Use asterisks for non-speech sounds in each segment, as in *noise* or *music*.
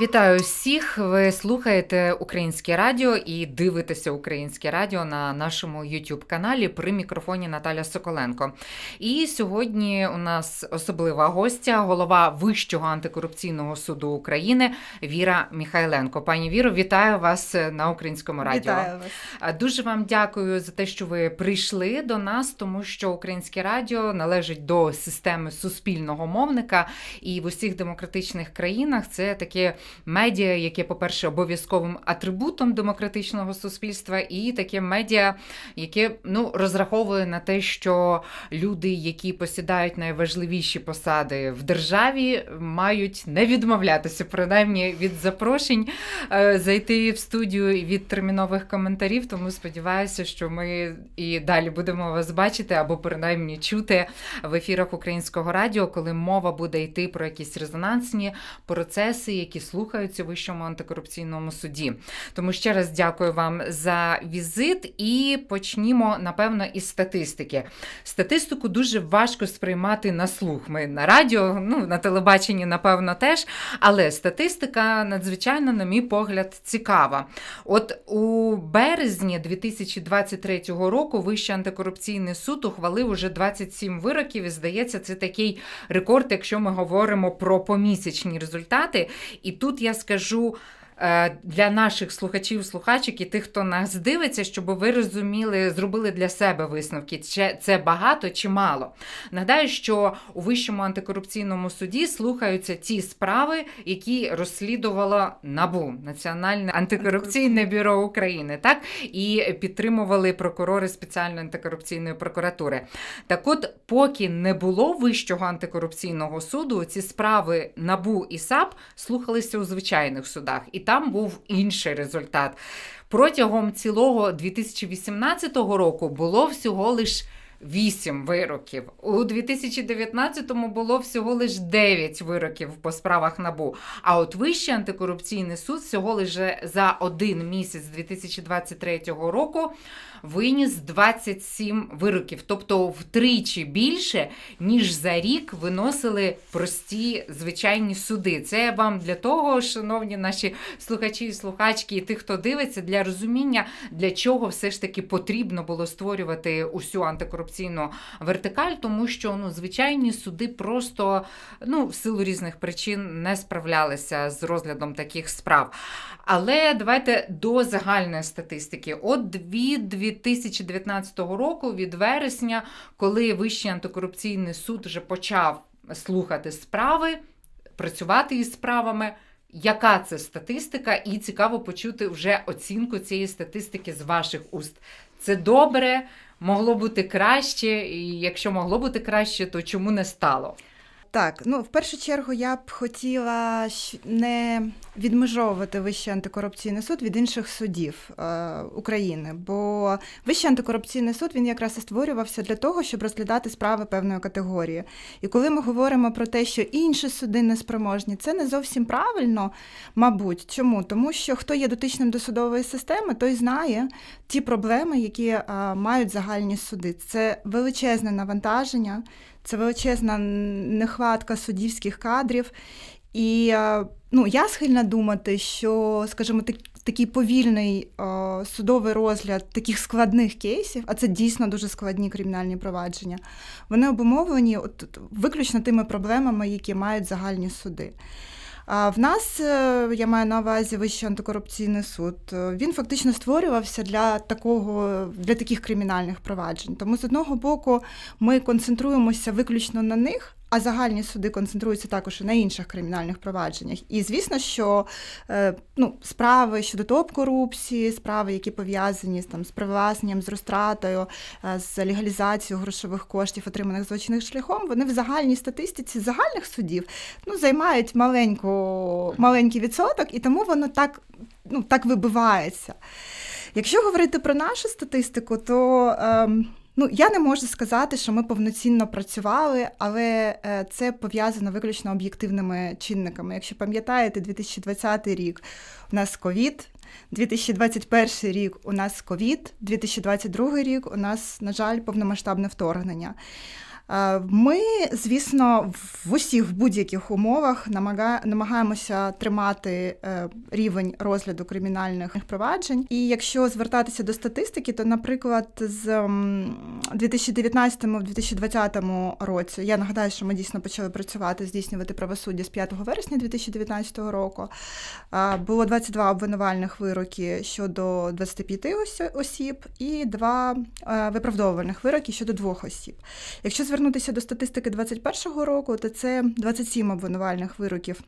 Вітаю всіх! Ви слухаєте Українське радіо і дивитеся Українське радіо на нашому youtube каналі при мікрофоні Наталя Соколенко. І сьогодні у нас особлива гостя, голова Вищого антикорупційного суду України Віра Міхайленко. Пані Віро, вітаю вас на українському радіо. Вітаю вас. Дуже вам дякую за те, що ви прийшли до нас, тому що українське радіо належить до системи суспільного мовника, і в усіх демократичних країнах це таке медіа, яке, по-перше, обов'язковим атрибутом демократичного суспільства, і таке медіа, яке ну розраховує на те, що люди, які посідають найважливіші посади в державі, мають не відмовлятися принаймні від запрошень е, зайти в студію від термінових коментарів. Тому сподіваюся, що ми і далі будемо вас бачити або принаймні чути в ефірах українського радіо, коли мова буде йти про якісь резонансні процеси, які слухаються у Вищому антикорупційному суді. Тому ще раз дякую вам за візит і почнімо, напевно, із статистики. Статистику дуже важко сприймати на слух. Ми на радіо, ну на телебаченні, напевно, теж. Але статистика надзвичайно, на мій погляд, цікава. От у березні 2023 року Вищий антикорупційний суд ухвалив уже 27 вироків. І здається, це такий рекорд, якщо ми говоримо про помісячні результати. І тут я скажу. Е, Для наших слухачів, слухачок і тих, хто нас дивиться, щоб ви розуміли, зробили для себе висновки, чи це багато чи мало. Нагадаю, що у Вищому антикорупційному суді слухаються ті справи, які розслідувало НАБУ Національне антикорупційне бюро України, так і підтримували прокурори спеціальної антикорупційної прокуратури. Так от, поки не було Вищого антикорупційного суду, ці справи НАБУ і САП слухалися у звичайних судах, і там був інший результат. Протягом цілого 2018 року було всього лиш 8 вироків. У 2019-му було всього лиш 9 вироків по справах НАБУ. А от Вищий антикорупційний суд всього лише за один місяць 2023 року виніс 27 вироків, тобто втричі більше, ніж за рік виносили прості звичайні суди. Це вам для того, шановні наші слухачі і слухачки, і тих, хто дивиться, для розуміння, для чого все ж таки потрібно було створювати усю антикорупційну вертикаль, тому що ну, звичайні суди просто ну, в силу різних причин не справлялися з розглядом таких справ. Але давайте до загальної статистики. От від 2019 року, від вересня, коли Вищий антикорупційний суд вже почав слухати справи, працювати із справами. Яка це статистика? І цікаво почути вже оцінку цієї статистики з ваших уст. Це добре, могло бути краще, і якщо могло бути краще, то чому не стало? Так, ну в першу чергу я б хотіла не відмежовувати Вищий антикорупційний суд від інших судів е, України, бо Вищий антикорупційний суд він якраз і створювався для того, щоб розглядати справи певної категорії. І коли ми говоримо про те, що інші суди неспроможні, це не зовсім правильно, мабуть. Чому? Тому що хто є дотичним до судової системи, той знає ті проблеми, які е, мають загальні суди. Це величезне навантаження. Це величезна нехватка суддівських кадрів. І е, ну, я схильна думати, що, скажімо, так, такий повільний е, судовий розгляд таких складних кейсів, а це дійсно дуже складні кримінальні провадження, вони обумовлені от, от виключно тими проблемами, які мають загальні суди. А в нас, е, я маю на увазі Вищий антикорупційний суд, е, він фактично створювався для такого, для таких кримінальних проваджень. Тому з одного боку ми концентруємося виключно на них. А загальні суди концентруються також і на інших кримінальних провадженнях. І звісно, що е, ну, справи щодо топ-корупції, справи, які пов'язані там з привласненням, з розтратою, е, з легалізацією грошових коштів, отриманих злочинним шляхом, вони в загальній статистиці загальних судів ну, займають маленьку, маленький відсоток, і тому воно так, ну, так вибивається. Якщо говорити про нашу статистику, то ем, ну, я не можу сказати, що ми повноцінно працювали, але е, це пов'язано виключно об'єктивними чинниками. Якщо пам'ятаєте, 2020 рік у нас ковід. 2021 рік у нас ковід, 2022 рік у нас, на жаль, повномасштабне вторгнення. Е, Ми, звісно, в усіх будь-яких умовах намагаємося тримати е, рівень розгляду кримінальних проваджень. І якщо звертатися до статистики, то, наприклад, з 2019-2020 році я нагадаю, що ми дійсно почали працювати, здійснювати правосуддя з 5 вересня 2019 року. Е, Було 22 обвинувальних вироки щодо 25 осіб і два виправдовувальних вироки щодо двох осіб. Якщо звернутися до статистики 2021 року, то це 27 обвинувальних вироків.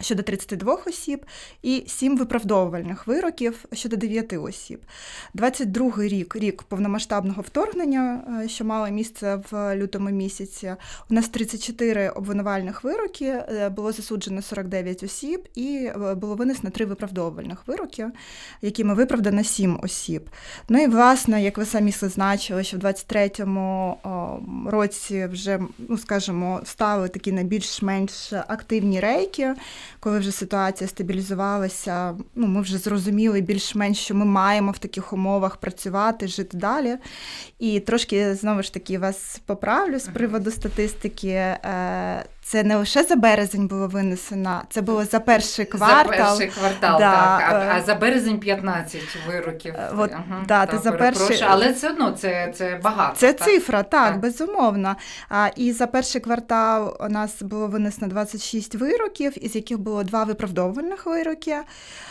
Щодо 32 осіб і 7 виправдовувальних вироків щодо 9 осіб. 22 рік, рік повномасштабного вторгнення, е, що мало місце в лютому місяці. У нас 34 обвинувальних вироки, е, було засуджено 49 осіб, і е, було винесено 3 виправдовувальних вироки, якими виправдано 7 осіб. Ну і власне, як ви самі зазначили, що в 23-му році вже, ну скажімо, стали такі на більш-менш активні рейки, коли вже ситуація стабілізувалася. Ну, ми вже зрозуміли більш-менш, що ми маємо в таких умовах працювати, жити далі. І трошки знову ж таки вас поправлю з приводу статистики. Е, Це не лише за березень було винесено, це було за перший квартал. За перший квартал, Да, так. А, е, а за березень 15 вироків. Е, от, Ага, да, ти за перший- Але все одно це, це багато. Це так? цифра, так, Так. безумовно. А, і за перший квартал у нас було винесено 26 вироків, із яких було два виправдовувальних вироки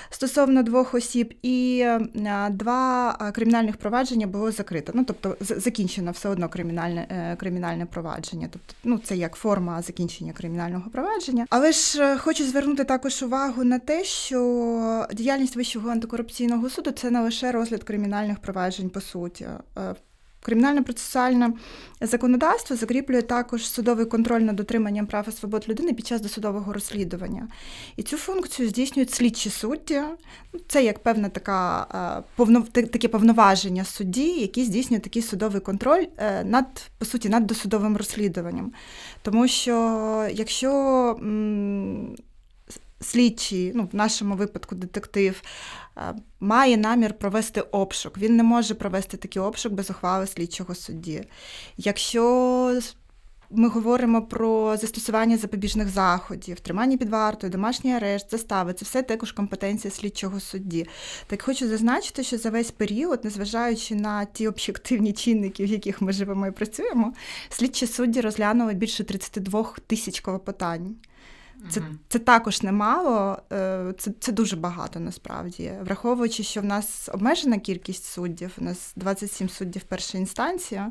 стосовно двох осіб, і а, два кримінальних провадження було закрито. Ну, тобто закінчено все одно кримінальне, е, кримінальне провадження. Тобто, ну, це як форма закінчення кримінального провадження. Але ж е, хочу звернути також увагу на те, що діяльність Вищого антикорупційного суду це не лише розгляд кримінальних проваджень по суті. Кримінально-процесуальне законодавство закріплює також судовий контроль над дотриманням прав і свобод людини під час досудового розслідування. І цю функцію здійснюють слідчі судді. Це як певна така е, таке повноваження судді, які здійснюють такий судовий контроль е, над по суті над досудовим розслідуванням. Тому що якщо м, слідчий, ну в нашому випадку детектив, має намір провести обшук. Він не може провести такий обшук без ухвали слідчого судді. Якщо ми говоримо про застосування запобіжних заходів, тримання під вартою, домашній арешт, застави, це все також компетенція слідчого судді. Так хочу зазначити, що за весь період, незважаючи на ті об'єктивні чинники, в яких ми живемо і працюємо, слідчі судді розглянули більше 32 тисяч клопотань. Це, це також немало, е, це, це дуже багато насправді. Враховуючи, що в нас обмежена кількість суддів, у нас 27 суддів першої інстанції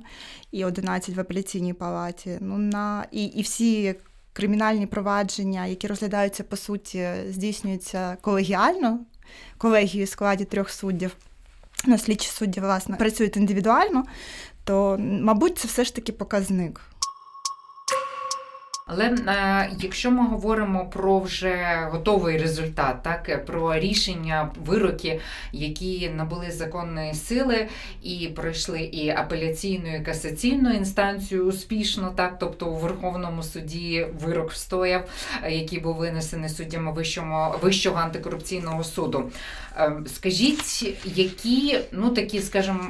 і 11 в апеляційній палаті. Ну, на, і, і всі кримінальні провадження, які розглядаються по суті, здійснюються колегіально, колегією в складі трьох суддів. Ну, слідчі судді, власне, працюють індивідуально, то, мабуть, це все ж таки показник. Але е, якщо ми говоримо про вже готовий результат, так про рішення, вироки, які набули законної сили і пройшли і апеляційну, і касаційну інстанцію успішно, так тобто у Верховному суді вирок встояв, е, який був винесений суддями вищого, вищого антикорупційного суду. Е, скажіть, які ну такі, скажімо,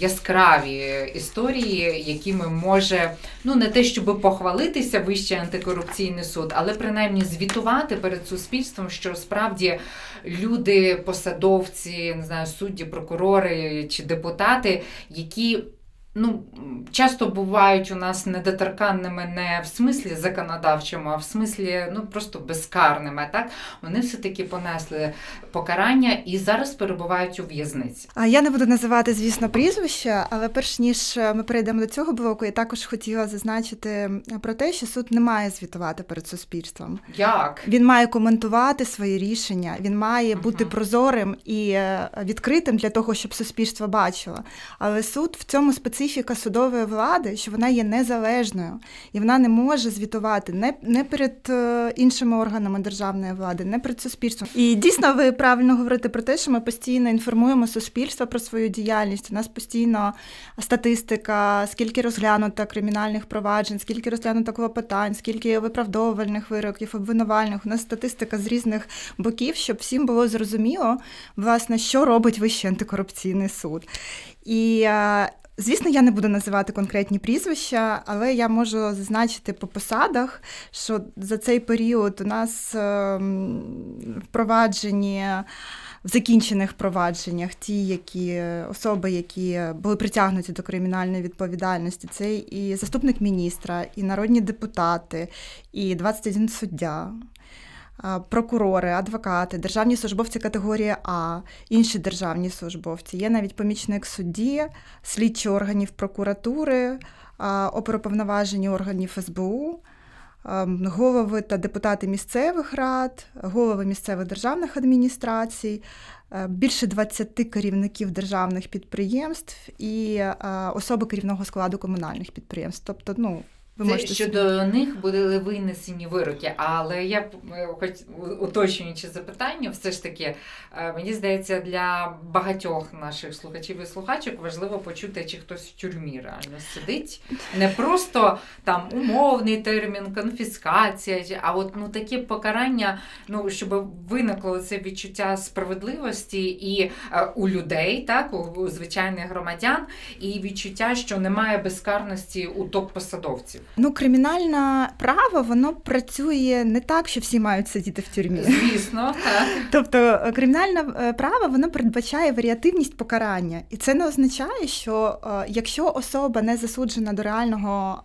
яскраві історії, якими може ну не те, щоб похвалитися Вищий антикорупційний суд, але принаймні звітувати перед суспільством, що справді люди, посадовці, не знаю, судді, прокурори чи депутати, які. Ну, часто бувають у нас недоторканними не в смислі законодавчому, а в смислі ну просто безкарними. Так вони все-таки понесли покарання і зараз перебувають у в'язниці. А я не буду називати, звісно, прізвища, але перш ніж ми перейдемо до цього блоку, я також хотіла зазначити про те, що суд не має звітувати перед суспільством. Як? Він має коментувати свої рішення, він має бути прозорим і е, відкритим для того, щоб суспільство бачило. Але суд в цьому специфіка судової влади, що вона є незалежною, і вона не може звітувати не, не перед е, іншими органами державної влади, не перед суспільством. І дійсно ви правильно говорите про те, що ми постійно інформуємо суспільство про свою діяльність. У нас постійно статистика, скільки розглянуто кримінальних проваджень, скільки розглянуто клопотань, скільки виправдовувальних вироків, обвинувальних. У нас статистика з різних боків, щоб всім було зрозуміло, власне, що робить Вищий антикорупційний суд. І е, Звісно, я не буду називати конкретні прізвища, але я можу зазначити по посадах, що за цей період у нас ем, впроваджені в закінчених провадженнях ті, які особи, які були притягнуті до кримінальної відповідальності, це і заступник міністра, і народні депутати, і 21 суддя. Прокурори, адвокати, державні службовці категорії А, інші державні службовці. Є навіть помічник судді, слідчі органів прокуратури, оперуповноважені органів СБУ, голови та депутати місцевих рад, голови місцевих державних адміністрацій, е, більше 20 керівників державних підприємств і е, особи керівного складу комунальних підприємств. Тобто, ну, ви Це щодо них були винесені вироки, але я е, хоч уточнюючи запитання, все ж таки, е, мені здається, для багатьох наших слухачів і слухачок важливо почути, чи хтось в тюрмі реально сидить. Не просто там умовний термін, конфіскація, а от ну таке покарання, ну щоб виникло це відчуття справедливості і е, у людей, так у, у звичайних громадян, і відчуття, що немає безкарності у топ-посадовців. Ну, кримінальне право воно працює не так, що всі мають сидіти в тюрмі. Звісно, так. Тобто е, кримінальне е, право воно передбачає варіативність покарання, і це не означає, що е, якщо особа не засуджена до реального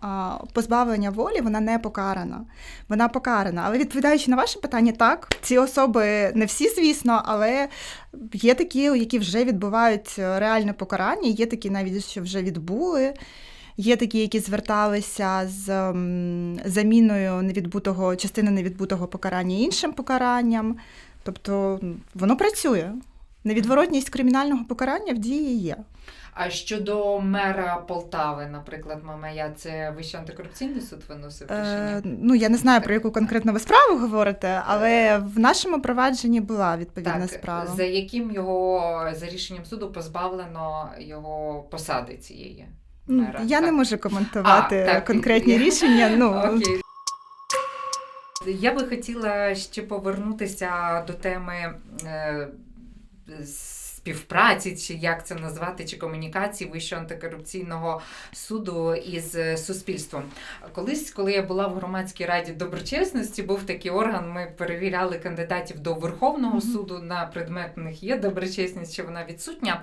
позбавлення волі, вона не покарана. Вона покарана. Але відповідаючи на ваше питання, так ці особи не всі, звісно, але є такі, які вже відбувають реальне покарання, є такі навіть, що вже відбули. Є такі, які зверталися з заміною невідбутого частини невідбутого покарання іншим покаранням. Тобто воно працює. Невідворотність кримінального покарання в дії є. А щодо мера Полтави, наприклад, Мамая, це Вищий антикорупційний суд виносив Е, ну я не знаю про яку конкретно ви справу говорите, але в нашому провадженні була відповідна Так, справа. за яким його за рішенням суду позбавлено його посади цієї мера. Я Так. не можу коментувати А, так, конкретні рішення. Ну Окей. Я би хотіла ще повернутися до теми е, співпраці, чи як це назвати, чи комунікації Вищого антикорупційного суду із суспільством. Колись, коли я була в громадській раді доброчесності, був такий орган. Ми перевіряли кандидатів до Верховного Мгм. суду на предмет них є доброчесність, чи вона відсутня.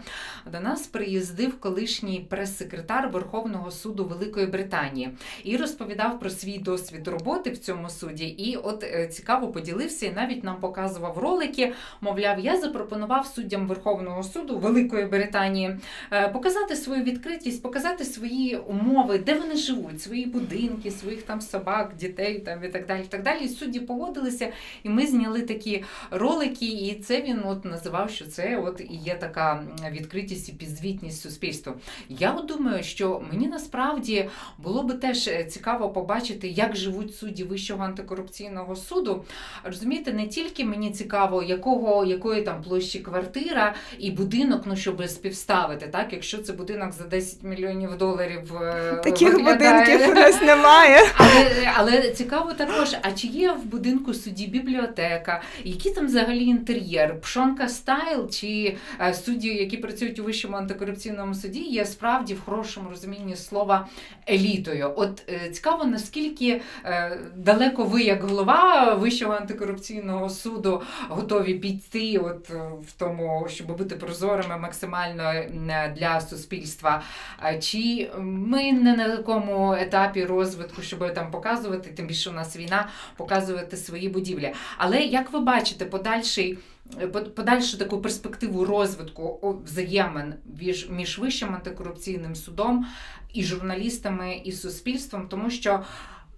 До нас приїздив колишній прес-секретар Верховного суду Великої Британії і розповідав про свій досвід роботи в цьому суді. І от е, цікаво поділився і навіть нам показував ролики. Мовляв, я запропонував суддям Верховного суду Великої Британії е, показати свою відкритість, показати свої умови, де вони живуть, свої будинки, своїх там собак, дітей там і так далі. І так далі. І судді погодилися, і ми зняли такі ролики, і це він от називав, що це от і є така відкритість і підзвітність суспільству. Я от думаю, що мені насправді було би теж е, цікаво побачити, як живуть судді Вищого антикорупційного суду. Розумієте, не тільки мені цікаво, якого якої там площі квартира і будинок, ну щоб співставити, так якщо це будинок за 10 мільйонів доларів, е, таких виглядає- будинків у нас немає. *laughs* але, але цікаво також, а чи є в будинку судді бібліотека? Який там взагалі інтер'єр? Пшонка стайл чи е, судді, які працюють у вищому антикорупційному суді, є справді в хорошому розумінні слова елітою? От е, цікаво, наскільки далеко ви, як голова Вищого антикорупційного суду, готові піти, от в тому, щоб бути прозорими максимально для суспільства. Чи ми не на такому етапі розвитку, щоб там показувати, тим більше у нас війна, показувати свої будівлі. Але як ви бачите, подальший. Подальшу таку перспективу розвитку взаємин між, між вищим антикорупційним судом і журналістами і суспільством, тому що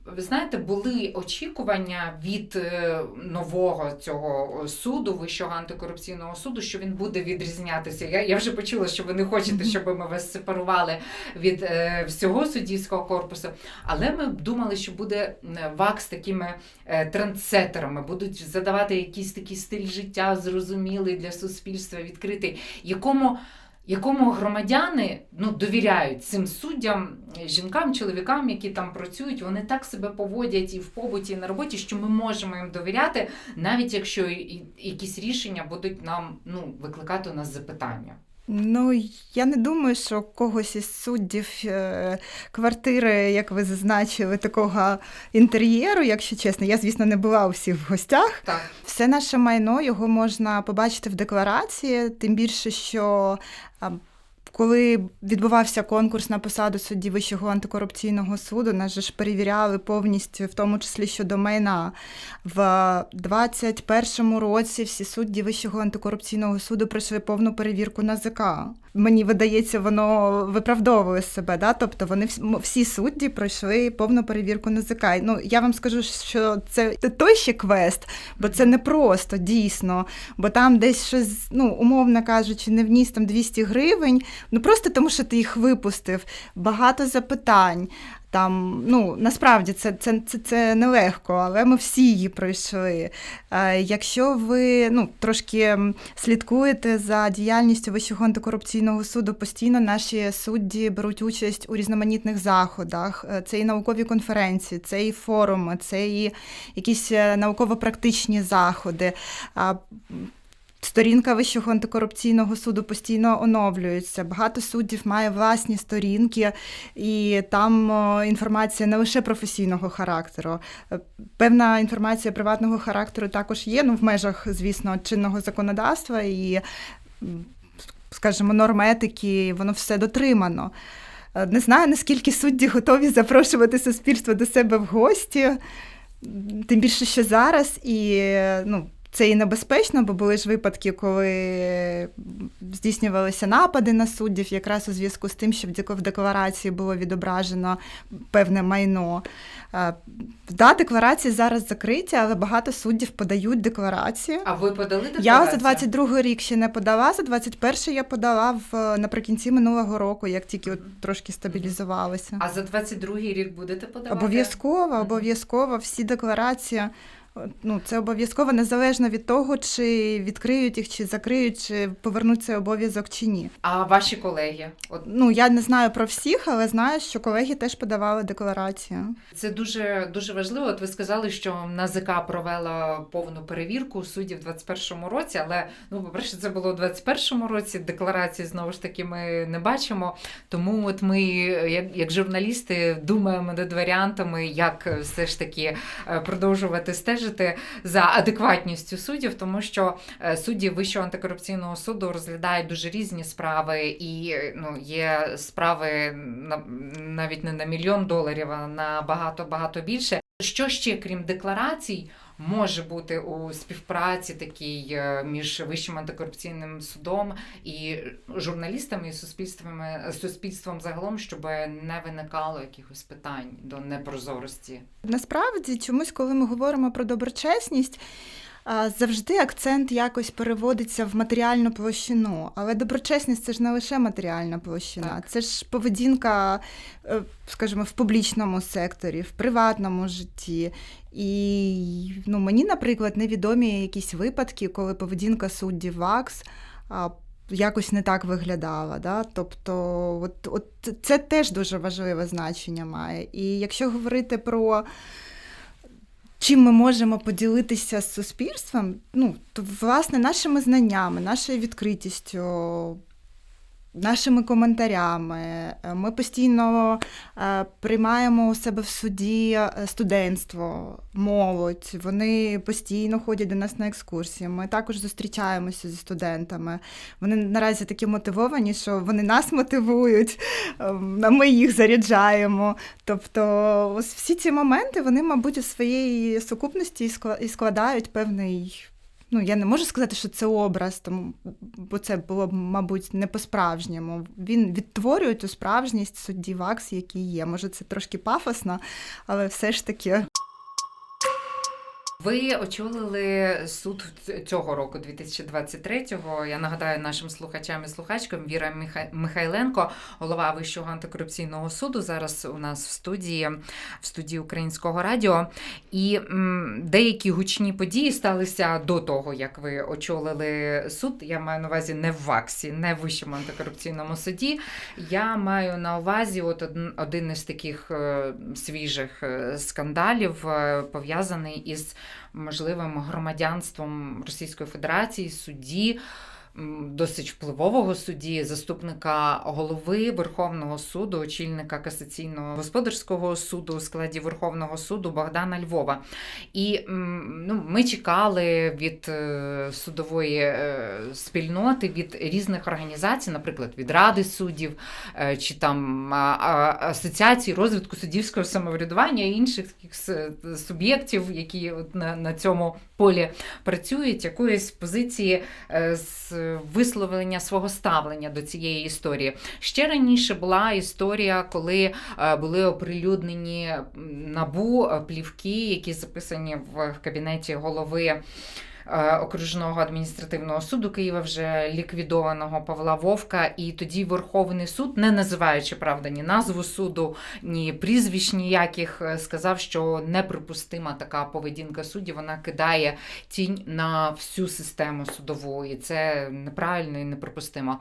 ви знаєте, були очікування від е, нового цього суду, вищого антикорупційного суду, що він буде відрізнятися. Я, я вже почула, що ви не хочете, щоб ми вас сепарували від е, всього суддівського корпусу. Але ми думали, що буде е, ВАК з такими е, трендсеттерами, будуть задавати якийсь такий стиль життя, зрозумілий для суспільства, відкритий, якому якому громадяни ну, довіряють цим суддям, жінкам, чоловікам, які там працюють, вони так себе поводять і в побуті, і на роботі, що ми можемо їм довіряти, навіть якщо якісь рішення будуть нам ну, викликати у нас запитання. Ну, я не думаю, що когось із суддів е, квартири, як ви зазначили, такого інтер'єру, якщо чесно. Я, звісно, не була у всіх в гостях. Так. Все наше майно його можна побачити в декларації, тим більше, що коли відбувався конкурс на посаду судді Вищого антикорупційного суду, нас же ж перевіряли повністю, в тому числі щодо майна. В 21-му році всі судді Вищого антикорупційного суду пройшли повну перевірку НАЗК. Мені видається, воно виправдовує себе. Да? Тобто вони всі, судді пройшли повну перевірку НАЗК. Ну я вам скажу, що це той ще квест, бо це не просто дійсно. Бо там десь щось, ну умовно кажучи, не вніс там 200 гривень. Ну просто тому, що ти їх випустив. Багато запитань. Там, ну насправді це, це, це, це нелегко, але ми всі її пройшли. Е, якщо ви ну, трошки слідкуєте за діяльністю Вищого антикорупційного суду, постійно наші судді беруть участь у різноманітних заходах. Е, Це і наукові конференції, це і форуми, це і якісь е, науково-практичні заходи. Сторінка Вищого антикорупційного суду постійно оновлюється. Багато суддів має власні сторінки, і там інформація не лише професійного характеру. Е, Певна інформація приватного характеру також є, ну в межах, звісно, чинного законодавства і, скажімо, норм етики, воно все дотримано. Е, Не знаю, наскільки судді готові запрошувати суспільство до себе в гості, тим більше, що зараз і е, ну. Це і небезпечно, бо були ж випадки, коли здійснювалися напади на суддів, якраз у зв'язку з тим, що в декларації було відображено певне майно. Е, Да, декларації зараз закриті, але багато суддів подають декларації. А ви подали декларацію? Я за 22 рік ще не подала, за 21 я подала в наприкінці минулого року, як тільки от трошки стабілізувалося. А за 22-й рік будете подавати? Обов'язково, обов'язково всі декларації. Ну, це обов'язково незалежно від того, чи відкриють їх, чи закриють, чи повернуть цей обов'язок чи ні. А ваші колеги? От Ну я не знаю про всіх, але знаю, що колеги теж подавали декларацію. Це дуже дуже важливо. От ви сказали, що НАЗК провела повну перевірку суддів в 21-му році, але ну, по-перше, це було у 21-му році. Декларації знову ж таки ми не бачимо. Тому от ми, як, як журналісти, думаємо над варіантами, як все ж таки е, продовжувати стежити за адекватністю суддів, тому що е, судді Вищого антикорупційного суду розглядають дуже різні справи, і ну, є справи на, навіть не на мільйон доларів, а на багато багато більше. Що ще, крім декларацій, може бути у співпраці такій е, між Вищим антикорупційним судом і журналістами і суспільствами суспільством загалом, щоб не виникало якихось питань до непрозорості? Насправді, чомусь, коли ми говоримо про доброчесність, завжди акцент якось переводиться в матеріальну площину. Але доброчесність це ж не лише матеріальна площина, Так. це ж поведінка, е, скажімо, в публічному секторі, в приватному житті. І ну, мені, наприклад, невідомі якісь випадки, коли поведінка суддів ВАКС. Якось не так виглядала. Да? Тобто, от, от це теж дуже важливе значення має. І якщо говорити про чим ми можемо поділитися з суспільством, ну, то власне нашими знаннями, нашою відкритістю, нашими коментарями. Е, Ми постійно е, приймаємо у себе в суді е, студентство, молодь. Вони постійно ходять до нас на екскурсії. Ми також зустрічаємося зі студентами. Вони наразі такі мотивовані, що вони нас мотивують, ем, ми їх заряджаємо. Тобто, ось всі ці моменти вони, мабуть, у своєї сукупності і складають певний. Ну, я не можу сказати, що це образ, тому, бо це було б, мабуть, не по-справжньому. Він відтворює ту справжність судді ВАКС, який є. Може, це трошки пафосно, але все ж таки. Ви очолили суд цього року, 2023-го. Я нагадаю нашим слухачам і слухачкам Віра Миха- Михайленко, голова Вищого антикорупційного суду. Зараз у нас в студії в студії Українського радіо. І м, деякі гучні події сталися до того, як ви очолили суд. Я маю на увазі не в ВАКСі, не в Вищому антикорупційному суді. Я маю на увазі от один, один із таких е, свіжих е, скандалів, е, пов'язаний із можливим громадянством Російської Федерації, судді. Досить впливового судді, заступника голови Верховного суду, очільника касаційного господарського суду у складі Верховного суду Богдана Львова. І ну, ми чекали від е, судової е, спільноти, від різних організацій, наприклад, від Ради суддів е, чи там Асоціації розвитку суддівського самоврядування і інших таких суб'єктів, які на, цьому полі працюють, якоїсь позиції з висловлення свого ставлення до цієї історії. Ще раніше була історія, коли е, були оприлюднені набу е, плівки, які записані в кабінеті голови. Е, Окружного адміністративного суду Києва вже ліквідованого Павла Вовка, і тоді Верховний суд, не називаючи правда ні назву суду, ні прізвищ ніяких, е, сказав, що неприпустима така поведінка суддів. Вона кидає тінь на всю систему судову, і це неправильно і неприпустимо.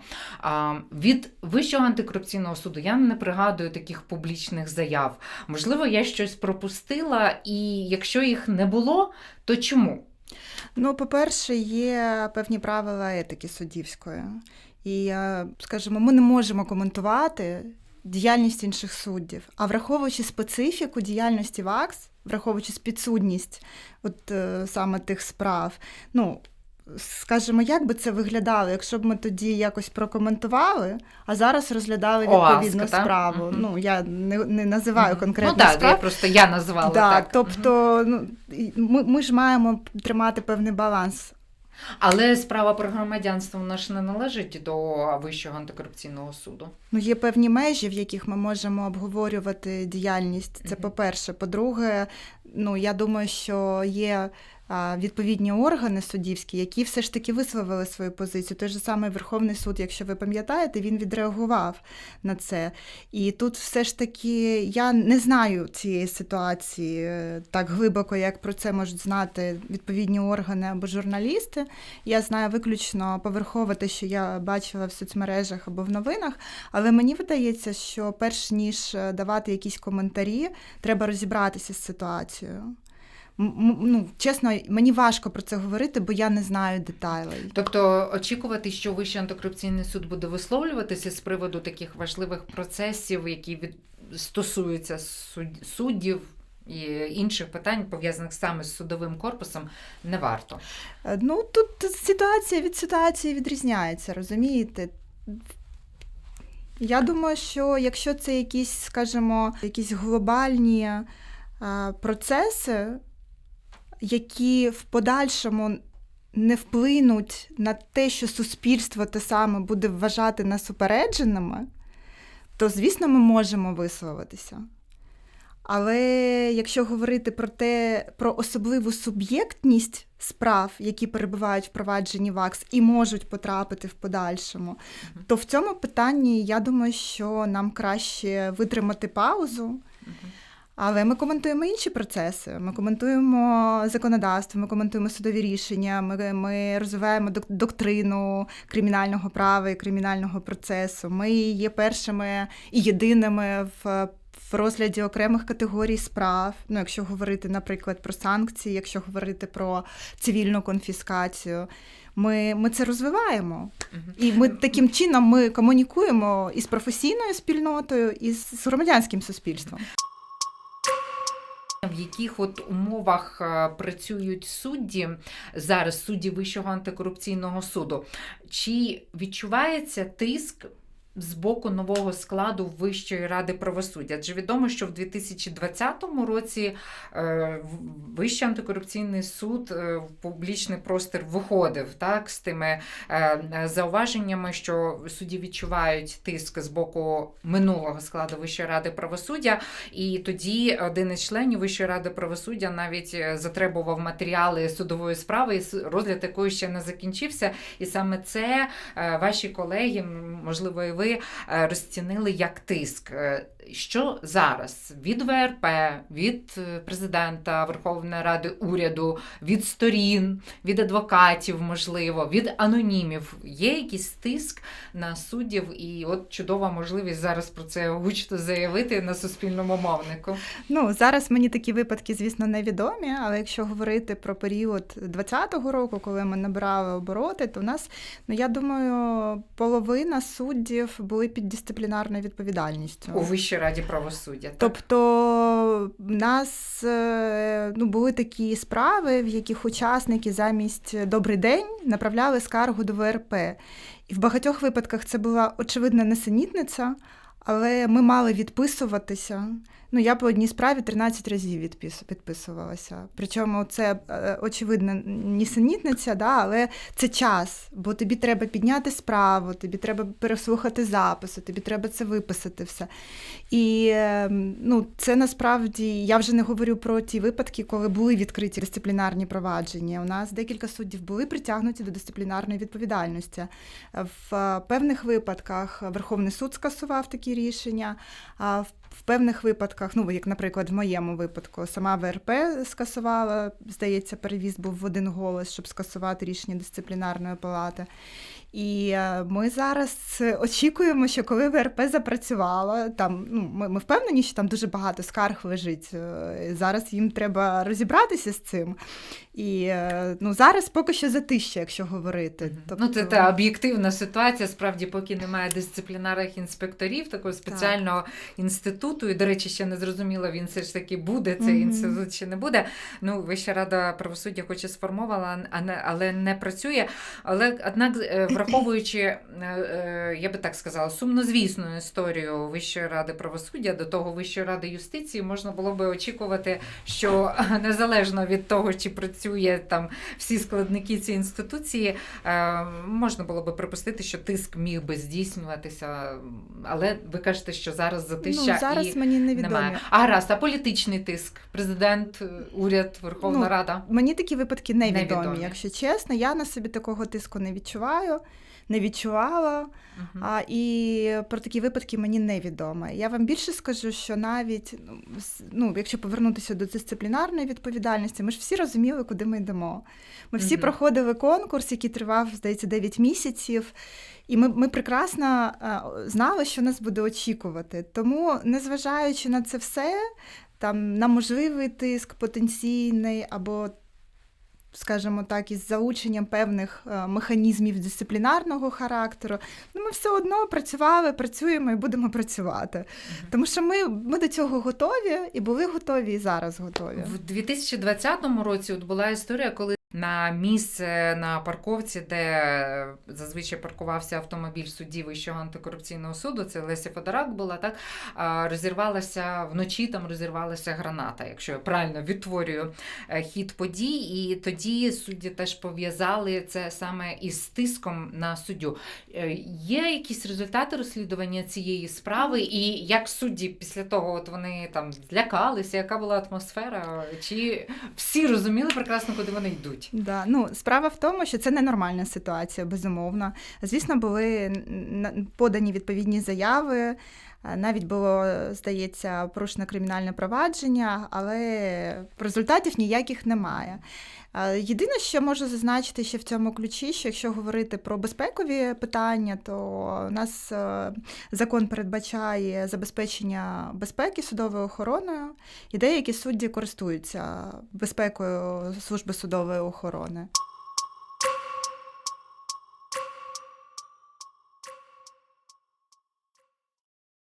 Від Вищого антикорупційного суду я не пригадую таких публічних заяв. Можливо, я щось пропустила, і якщо їх не було, то чому? Ну, по-перше, є певні правила етики суддівської. І, е, скажімо, ми не можемо коментувати діяльність інших суддів. А враховуючи специфіку діяльності ВАКС, враховуючи підсудність от, е, саме тих справ, ну. Скажімо, як би це виглядало, якщо б ми тоді якось прокоментували, а зараз розглядали Оаска, відповідну так? справу. Мгм. Ну я не, не називаю конкретно ну, так, справ, я просто я назвала Да, так. тобто ну, і ми, ми ж маємо тримати певний баланс. Але справа про громадянство вона ж не належить до Вищого антикорупційного суду. Ну, є певні межі, в яких ми можемо обговорювати діяльність. Це Мгм. по-перше. По-друге, ну я думаю, що є відповідні органи суддівські, які все ж таки висловили свою позицію. Той же самий Верховний суд, якщо ви пам'ятаєте, він відреагував на це. І тут все ж таки я не знаю цієї ситуації е, так глибоко, як про це можуть знати відповідні органи або журналісти. Я знаю виключно поверхово те, що я бачила в соцмережах або в новинах. Але мені видається, що перш ніж е, давати якісь коментарі, треба розібратися з ситуацією. М- Ну, чесно, мені важко про це говорити, бо я не знаю деталей. Тобто очікувати, що Вищий антикорупційний суд буде висловлюватися з приводу таких важливих процесів, які від... стосуються суд... суддів і інших питань, пов'язаних саме з судовим корпусом, не варто. Е, Ну, тут ситуація від ситуації відрізняється, розумієте? Я думаю, що якщо це якісь, скажімо, якісь глобальні процеси, які в подальшому не вплинуть на те, що суспільство те саме буде вважати нас упередженими, то, звісно, ми можемо висловитися. Але якщо говорити про те, про особливу суб'єктність справ, які перебувають в провадженні ВАКС і можуть потрапити в подальшому, Мгм. то в цьому питанні я думаю, що нам краще витримати паузу. Але ми коментуємо інші процеси. Ми коментуємо законодавство, ми коментуємо судові рішення, ми, ми розвиваємо док- доктрину кримінального права і кримінального процесу. Ми є першими і єдиними в. В розгляді окремих категорій справ, ну якщо говорити, наприклад, про санкції, якщо говорити про цивільну конфіскацію, ми, ми це розвиваємо. І ми таким чином ми комунікуємо із професійною спільнотою, і з громадянським суспільством. В яких от умовах е, працюють судді зараз, судді Вищого антикорупційного суду? Чи відчувається тиск з боку нового складу Вищої ради правосуддя? Адже відомо, що в 2020 році е, Вищий антикорупційний суд е, в публічний простір виходив так, з тими е, зауваженнями, що судді відчувають тиск з боку минулого складу Вищої ради правосуддя. І тоді один із членів Вищої ради правосуддя навіть затребував матеріали судової справи, і розгляд якої ще не закінчився. І саме це ваші колеги, можливо, і ви е, розцінили як тиск. Що зараз від ВРП, від е, президента Верховної Ради уряду, від сторін, від адвокатів, можливо, від анонімів є якийсь тиск на суддів, і от чудова можливість зараз про це гучно заявити на суспільному мовнику. Ну, зараз мені такі випадки, звісно, невідомі, але якщо говорити про період 2020 року, коли ми набирали обороти, то у нас, ну я думаю, половина суддів були під дисциплінарною відповідальністю. У Вищій раді правосуддя. Тобто в нас е, ну, були такі справи, в яких учасники замість добрий день направляли скаргу до ВРП. І в багатьох випадках це була очевидна несенітниця, але ми мали відписуватися. Ну, я по одній справі 13 разів відпис, відписувалася. Причому це е, очевидна нісенітниця, да, але це час, бо тобі треба підняти справу, тобі треба переслухати записи, тобі треба це виписати все. І е, ну, це насправді я вже не говорю про ті випадки, коли були відкриті дисциплінарні провадження. У нас декілька суддів були притягнуті до дисциплінарної відповідальності. В е, певних випадках Верховний суд скасував такі рішення. А в в певних випадках, ну як, наприклад, в моєму випадку, сама ВРП скасувала, здається, перевіз був в один голос, щоб скасувати рішення дисциплінарної палати. І е, ми зараз очікуємо, що коли ВРП запрацювала, там ну ми, ми впевнені, що там дуже багато скарг лежить. е, Зараз їм треба розібратися з цим. І е, ну зараз поки що затища, якщо говорити. Тобто Ну, це та об'єктивна ситуація. Справді, поки немає дисциплінарних інспекторів, такого спеціального інституту. І, до речі, ще не зрозуміло, він все ж таки буде цей Мгм. інститут чи не буде. Ну, Вища рада правосуддя хоч і сформована, не, але не працює. Але однак, е, враховуючи, е, е, я би так сказала, сумнозвісну історію Вищої ради правосуддя до того Вищої ради юстиції, можна було би очікувати, що *laughs* незалежно від того, чи працює там всі складники цієї інституції, е, можна було би припустити, що тиск міг би здійснюватися. Але ви кажете, що зараз затища ну, зараз і мені невідомо. немає. А гаразд, а політичний тиск, президент, уряд, Верховна Ну, Рада. Мені такі випадки невідомі, Невідомі. якщо чесно. Я на собі такого тиску не відчуваю, не відчувала. Мгм. А, і про такі випадки мені невідомо. Я вам більше скажу, що навіть ну, ну, якщо повернутися до дисциплінарної відповідальності, ми ж всі розуміли, куди ми йдемо. Ми всі Мгм. проходили конкурс, який тривав, здається, 9 місяців. І ми, ми прекрасно знали, що нас буде очікувати. Тому, незважаючи на це все, там на можливий тиск потенційний або скажімо так, із заученням певних е, механізмів дисциплінарного характеру, ну ми все одно працювали, працюємо і будемо працювати. Тому що ми, ми до цього готові і були готові, і зараз готові. В 2020 році от була історія, коли на місце на парковці, де зазвичай паркувався автомобіль судді Вищого антикорупційного суду, це Леся Федорак була, так розірвалася вночі, там розірвалася граната, якщо я правильно відтворюю е, хід подій. І тоді судді теж пов'язали це саме із тиском на суддю. Е, Є якісь результати розслідування цієї справи, і як судді після того от вони там злякалися, яка була атмосфера? Чи всі розуміли прекрасно, куди вони йдуть? Да. Ну, справа в тому, що це ненормальна ситуація, безумовно. Звісно, були подані відповідні заяви. е, Навіть було, здається, порушено кримінальне провадження, але результатів ніяких немає. Єдине, що можу зазначити ще в цьому ключі, що якщо говорити про безпекові питання, то у нас е, закон передбачає забезпечення безпеки судовою охороною, і деякі судді користуються безпекою служби судової охорони.